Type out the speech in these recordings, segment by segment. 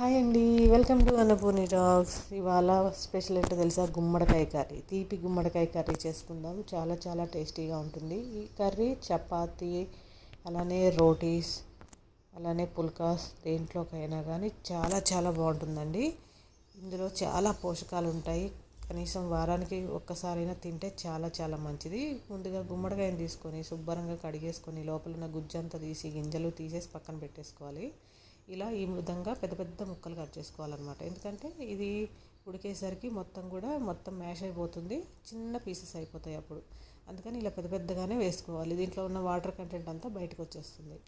Hi అండి welcome to Annapurni talks. ఇవాళ special ఏంటో తెలుసా? గుమ్మడికాయ కర్రీ. తీపి గుమ్మడికాయ కర్రీ చేసుకుందాం. చాలా చాలా టేస్టీగా ఉంటుంది. ఈ కర్రీ చపాతి అలానే రోటీస్ అలానే పుల్కాస్ దేంట్లోకైనా కానీ చాలా చాలా బాగుంటుందండి. ఇందులో చాలా పోషకాలు ఉంటాయి కనీసం వారానికి ఒక్కసారైనా తింటే చాలా చాలా మంచిది. ముందుగా గుమ్మడికాయని తీసుకొని శుభ్రంగా కడిగేసుకొని లోపల ఉన్న గుజ్జంతా తీసి గింజలు తీసేసి పక్కన పెట్టేసుకోవాలి. ఇలా ఈ విధంగా పెద్ద పెద్ద ముక్కలు కట్ చేసుకోవాలన్నమాట. ఎందుకంటే ఇది ఉడికేసరికి మొత్తం కూడా మొత్తం మ్యాష్ అయిపోతుంది. చిన్న పీసెస్ అయిపోతాయి అప్పుడు. అందుకని ఇలా పెద్ద పెద్దగానే వేసుకోవాలి. దీంట్లో ఉన్న వాటర్ కంటెంట్ అంతా బయటకు వచ్చేస్తుంది.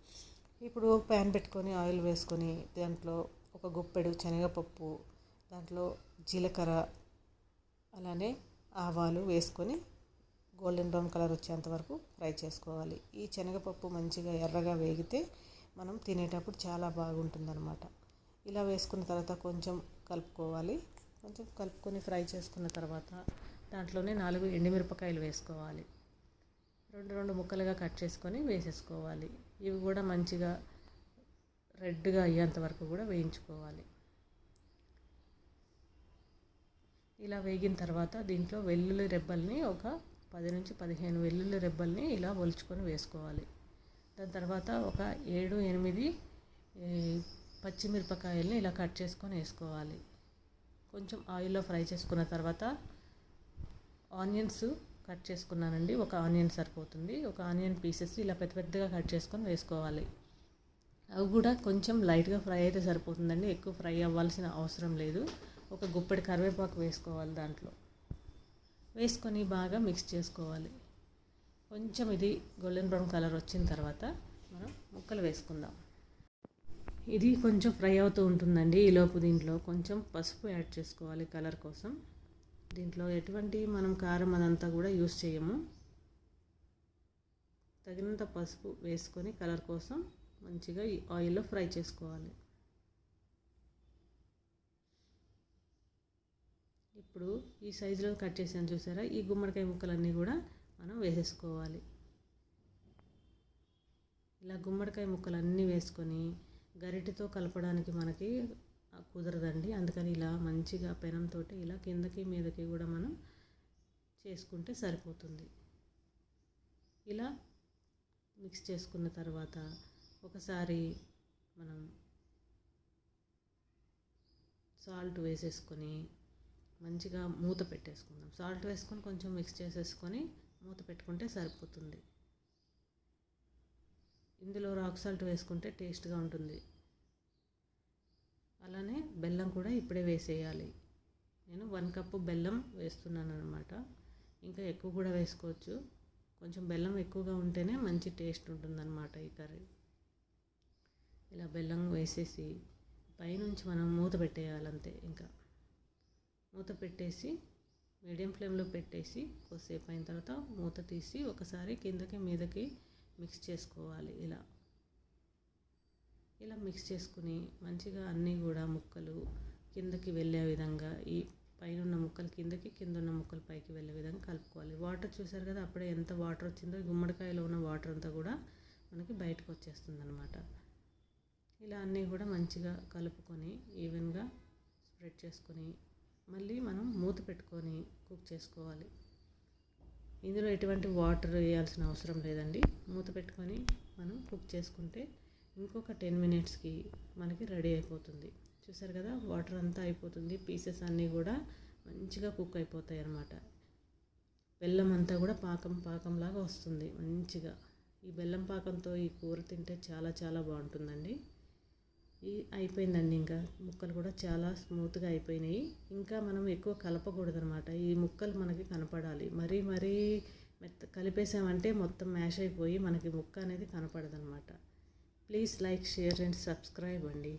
ఇప్పుడు ప్యాన్ పెట్టుకొని ఆయిల్ వేసుకొని దాంట్లో ఒక గుప్పెడు శనగపప్పు దాంట్లో జీలకర్ర అలానే ఆవాలు వేసుకొని గోల్డెన్ బ్రౌన్ కలర్ వచ్చేంత వరకు ఫ్రై చేసుకోవాలి. ఈ శనగపప్పు మంచిగా ఎర్రగా వేగితే మనం తినేటప్పుడు చాలా బాగుంటుందన్నమాట. ఇలా వేసుకున్న తర్వాత కొంచెం కలుపుకోవాలి. కొంచెం కలుపుకొని ఫ్రై చేసుకున్న తర్వాత దాంట్లోనే నాలుగు ఎండుమిరపకాయలు వేసుకోవాలి. రెండు రెండు ముక్కలుగా కట్ చేసుకొని వేసేసుకోవాలి. ఇవి కూడా మంచిగా రెడ్గా అయ్యేంత వరకు కూడా వేయించుకోవాలి. ఇలా వేగిన తర్వాత దీంట్లో వెల్లుల్లి రెబ్బల్ని ఒక పది నుంచి పదిహేను వెల్లుల్లి రెబ్బల్ని ఇలా ఒలుచుకొని వేసుకోవాలి. దాని తర్వాత ఒక ఏడు ఎనిమిది పచ్చిమిరపకాయల్ని ఇలా కట్ చేసుకొని వేసుకోవాలి. కొంచెం ఆయిల్లో ఫ్రై చేసుకున్న తర్వాత ఆనియన్స్ కట్ చేసుకున్నానండి. ఒక ఆనియన్ సరిపోతుంది. ఒక ఆనియన్ పీసెస్ ఇలా పెద్ద పెద్దగా కట్ చేసుకొని వేసుకోవాలి. అవి కూడా కొంచెం లైట్గా ఫ్రై అయితే సరిపోతుందండి. ఎక్కువ ఫ్రై అవ్వాల్సిన అవసరం లేదు. ఒక గుప్పెడు కరివేపాకు వేసుకోవాలి దాంట్లో. వేసుకొని బాగా మిక్స్ చేసుకోవాలి. కొంచెం ఇది గోల్డెన్ బ్రౌన్ కలర్ వచ్చిన తర్వాత మనం ముక్కలు వేసుకుందాం. ఇది కొంచెం ఫ్రై అవుతూ ఉంటుందండి ఈలోపు దీంట్లో. కొంచెం పసుపు యాడ్ చేసుకోవాలి కలర్ కోసం. దీంట్లో ఎటువంటి మనం కారం అదంతా కూడా యూస్ చేయము. తగినంత పసుపు వేసుకొని కలర్ కోసం మంచిగా ఈ ఆయిల్లో ఫ్రై చేసుకోవాలి. ఇప్పుడు ఈ సైజులో కట్ చేసాను చూసారా? ఈ గుమ్మడికాయ ముక్కలన్నీ కూడా మనం వేసేసుకోవాలి. ఇలా గుమ్మడికాయ ముక్కలు అన్నీ వేసుకొని గరిటెతో కలపడానికి మనకి కుదరదండి. అందుకని ఇలా మంచిగా పెనంతో ఇలా కిందకి మీదకి కూడా మనం చేసుకుంటే సరిపోతుంది. ఇలా మిక్స్ చేసుకున్న తర్వాత ఒకసారి మనం సాల్ట్ వేసేసుకొని మంచిగా మూత పెట్టేసుకుందాం. సాల్ట్ వేసుకొని కొంచెం మిక్స్ చేసేసుకొని మూత పెట్టుకుంటే సరిపోతుంది. ఇందులో రాక్ సాల్ట్ వేసుకుంటే టేస్ట్గా ఉంటుంది. అలానే బెల్లం కూడా ఇప్పుడే వేసేయాలి. నేను వన్ కప్పు బెల్లం వేస్తున్నాను అనమాట ఇంకా ఎక్కువ కూడా వేసుకోవచ్చు. కొంచెం బెల్లం ఎక్కువగా ఉంటేనే మంచి టేస్ట్ ఉంటుందన్నమాట ఈ కర్రీ. ఇలా బెల్లం వేసేసి పైనుంచి మనం మూత పెట్టేయాలంతే ఇంకా. మూత పెట్టేసి మీడియం ఫ్లేమ్లో పెట్టేసి కొద్దిసేపు అయిన తర్వాత మూత తీసి ఒకసారి కిందకి మీదకి మిక్స్ చేసుకోవాలి. ఇలా. ఇలా మిక్స్ చేసుకుని మంచిగా అన్నీ కూడా ముక్కలు కిందకి వెళ్ళే విధంగా ఈ పైన ఉన్న ముక్కలు కిందకి కింద ఉన్న ముక్కలు పైకి వెళ్ళే విధంగా కలుపుకోవాలి. వాటర్ చూసారు కదా అప్పుడే ఎంత వాటర్ వచ్చిందో గుమ్మడికాయలో ఉన్న వాటర్ అంతా కూడా మనకి బయటకు వచ్చేస్తుంది అనమాట ఇలా అన్నీ కూడా మంచిగా కలుపుకొని ఈవెన్గా స్ప్రెడ్ చేసుకొని మళ్ళీ మనం మూత పెట్టుకొని కుక్ చేసుకోవాలి. ఇందులో ఎటువంటి వాటర్ వేయాల్సిన అవసరం లేదండి. మూత పెట్టుకొని మనం కుక్ చేసుకుంటే ఇంకొక టెన్ మినిట్స్కి మనకి రెడీ అయిపోతుంది. చూసారు కదా వాటర్ అంతా అయిపోతుంది. పీసెస్ అన్నీ కూడా మంచిగా కుక్ అయిపోతాయి అన్నమాట. బెల్లం అంతా కూడా పాకం పాకంలాగా వస్తుంది మంచిగా. ఈ బెల్లం పాకంతో ఈ కూర తింటే చాలా చాలా బాగుంటుందండి. అయిపోయిందండి ఇంకా. ముక్కలు కూడా చాలా స్మూత్గా అయిపోయినాయి. ఇంకా మనం ఎక్కువ కలపకూడదనమాట ఈ ముక్కలు మనకి కనపడాలి. మరీ మరీ మెత్త కలిపేసామంటే మొత్తం మ్యాష్ అయిపోయి మనకి ముక్క అనేది కనపడదనమాట please like share and subscribe అండి.